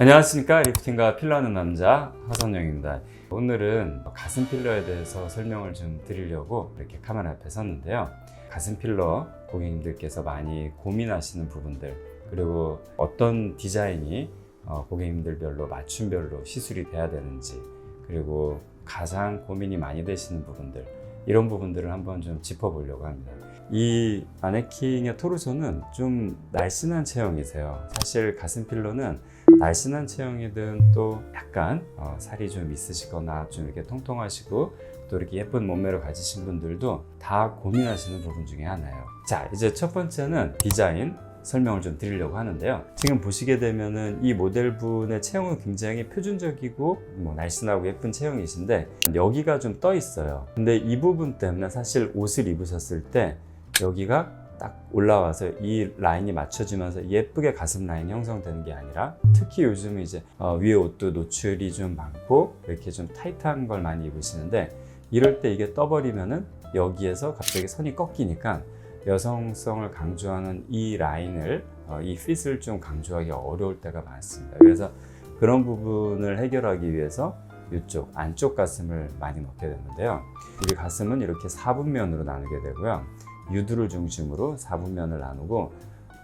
안녕하십니까 리프팅과 필러하는 남자 하선영입니다 오늘은 가슴 필러에 대해서 설명을 좀 드리려고 이렇게 카메라 앞에 섰는데요 가슴 필러 고객님들께서 많이 고민하시는 부분들 그리고 어떤 디자인이 어, 고객님들별로 맞춤별로 시술이 돼야 되는지 그리고 가장 고민이 많이 되시는 부분들 이런 부분들을 한번 좀 짚어보려고 합니다. 이 마네킹의 토르소는 좀 날씬한 체형이세요. 사실 가슴 필러는 날씬한 체형이든 또 약간 어, 살이 좀 있으시거나 좀 이렇게 통통하시고 또 이렇게 예쁜 몸매를 가지신 분들도 다 고민하시는 부분 중에 하나예요. 자, 이제 첫 번째는 디자인 설명을 좀 드리려고 하는데요. 지금 보시게 되면은 이 모델분의 체형은 굉장히 표준적이고 뭐 날씬하고 예쁜 체형이신데 여기가 좀 떠 있어요. 근데 이 부분 때문에 사실 옷을 입으셨을 때 여기가 딱 올라와서 이 라인이 맞춰지면서 예쁘게 가슴 라인이 형성되는 게 아니라 특히 요즘 이제 어, 위에 옷도 노출이 좀 많고 이렇게 좀 타이트한 걸 많이 입으시는데 이럴 때 이게 떠버리면은 여기에서 갑자기 선이 꺾이니까 여성성을 강조하는 이 라인을 어, 이 핏을 좀 강조하기 어려울 때가 많습니다. 그래서 그런 부분을 해결하기 위해서 이쪽 안쪽 가슴을 많이 넣게 되는데요. 우리 가슴은 이렇게 4분면으로 나누게 되고요. 유두를 중심으로 4분면을 나누고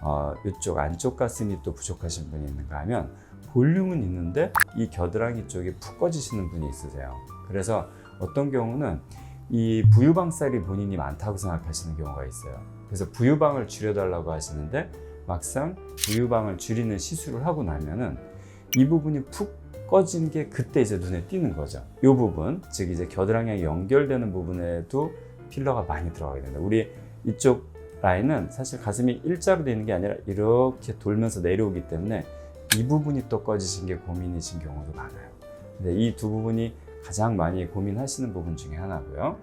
어, 이쪽 안쪽 가슴이 또 부족하신 분이 있는가 하면 볼륨은 있는데 이 겨드랑이 쪽이 푹 꺼지시는 분이 있으세요. 그래서 어떤 경우는 이 부유방살이 본인이 많다고 생각하시는 경우가 있어요. 그래서 부유방을 줄여달라고 하시는데 막상 부유방을 줄이는 시술을 하고 나면은 이 부분이 푹 꺼진 게 그때 이제 눈에 띄는 거죠. 이 부분, 즉 이제 겨드랑이에 연결되는 부분에도 필러가 많이 들어가게 된다. 우리 이쪽 라인은 사실 가슴이 일자로 되는 게 아니라 이렇게 돌면서 내려오기 때문에 이 부분이 또 꺼지신 게 고민이신 경우도 많아요. 근데 이 두 부분이 가장 많이 고민하시는 부분 중에 하나고요.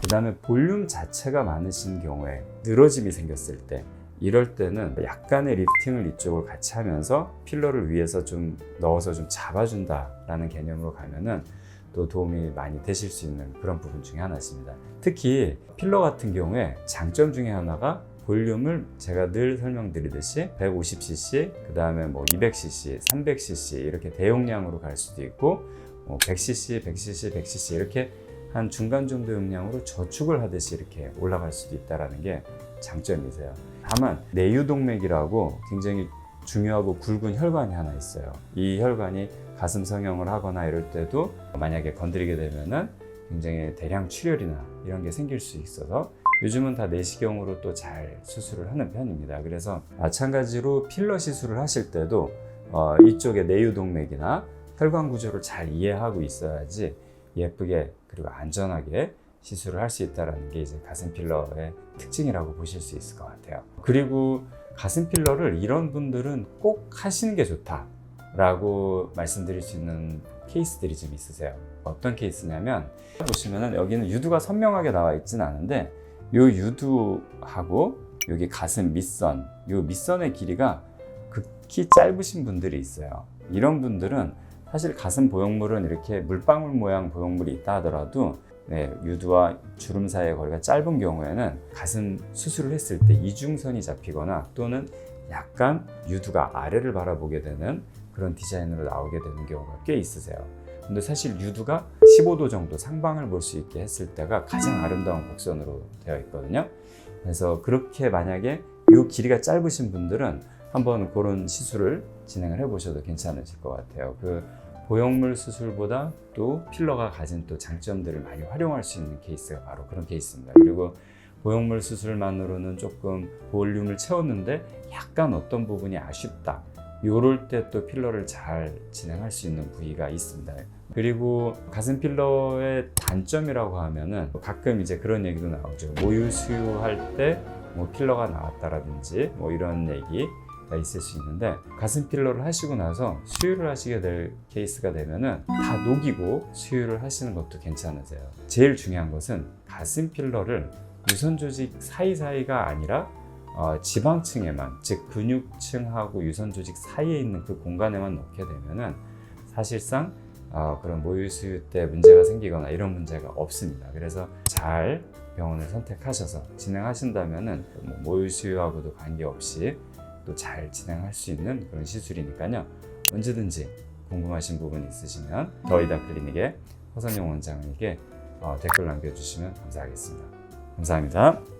그 다음에 볼륨 자체가 많으신 경우에 늘어짐이 생겼을 때 이럴 때는 약간의 리프팅을 이쪽을 같이 하면서 필러를 위에서 좀 넣어서 좀 잡아준다라는 개념으로 가면은 또 도움이 많이 되실 수 있는 그런 부분 중에 하나입니다. 특히 필러 같은 경우에 장점 중에 하나가 볼륨을 제가 늘 설명드리듯이 150cc, 그 다음에 뭐 200cc, 300cc 이렇게 대용량으로 갈 수도 있고 뭐 100cc, 100cc, 100cc 이렇게 한 중간 정도 용량으로 저축을 하듯이 이렇게 올라갈 수도 있다는 게 장점이세요. 다만 내유동맥이라고 굉장히 중요하고 굵은 혈관이 하나 있어요. 이 혈관이 가슴 성형을 하거나 이럴 때도 만약에 건드리게 되면은 굉장히 대량 출혈이나 이런 게 생길 수 있어서 요즘은 다 내시경으로 또 잘 수술을 하는 편입니다. 그래서 마찬가지로 필러 시술을 하실 때도 어, 이쪽에 내유동맥이나 혈관 구조를 잘 이해하고 있어야지 예쁘게 그리고 안전하게 시술을 할 수 있다는 게 이제 가슴 필러의 특징이라고 보실 수 있을 것 같아요. 그리고 가슴 필러를 이런 분들은 꼭 하시는 게 좋다 라고 말씀드릴 수 있는 케이스들이 좀 있으세요. 어떤 케이스냐면 보시면은 여기는 유두가 선명하게 나와 있지는 않은데 요 유두하고 여기 가슴 밑선, 요 밑선의 길이가 극히 짧으신 분들이 있어요. 이런 분들은 사실 가슴 보형물은 이렇게 물방울 모양 보형물이 있다 하더라도 네, 유두와 주름 사이의 거리가 짧은 경우에는 가슴 수술을 했을 때 이중선이 잡히거나 또는 약간 유두가 아래를 바라보게 되는 그런 디자인으로 나오게 되는 경우가 꽤 있으세요. 근데 사실 유두가 15도 정도 상방을 볼 수 있게 했을 때가 가장 아름다운 곡선으로 되어 있거든요. 그래서 그렇게 만약에 이 길이가 짧으신 분들은 한번 그런 시술을 진행을 해보셔도 괜찮으실 것 같아요. 그 보형물 수술보다 또 필러가 가진 또 장점들을 많이 활용할 수 있는 케이스가 바로 그런 케이스입니다. 그리고 보형물 수술만으로는 조금 볼륨을 채웠는데 약간 어떤 부분이 아쉽다. 요럴 때 또 필러를 잘 진행할 수 있는 부위가 있습니다. 그리고 가슴 필러의 단점이라고 하면은 가끔 이제 그런 얘기도 나오죠. 모유 수유할 때 뭐 필러가 나왔다라든지 뭐 이런 얘기가 있을 수 있는데 가슴 필러를 하시고 나서 수유를 하시게 될 케이스가 되면은 다 녹이고 수유를 하시는 것도 괜찮으세요. 제일 중요한 것은 가슴 필러를 유선 조직 사이사이가 아니라 어, 지방층에만 즉 근육층하고 유선 조직 사이에 있는 그 공간에만 넣게 되면은 사실상 어, 그런 모유 수유 때 문제가 생기거나 이런 문제가 없습니다. 그래서 잘 병원을 선택하셔서 진행하신다면은 뭐 모유 수유하고도 관계없이 또 잘 진행할 수 있는 그런 시술이니까요. 언제든지 궁금하신 부분 있으시면 더이다 클리닉의 허선영 원장에게 어, 댓글 남겨주시면 감사하겠습니다. 감사합니다.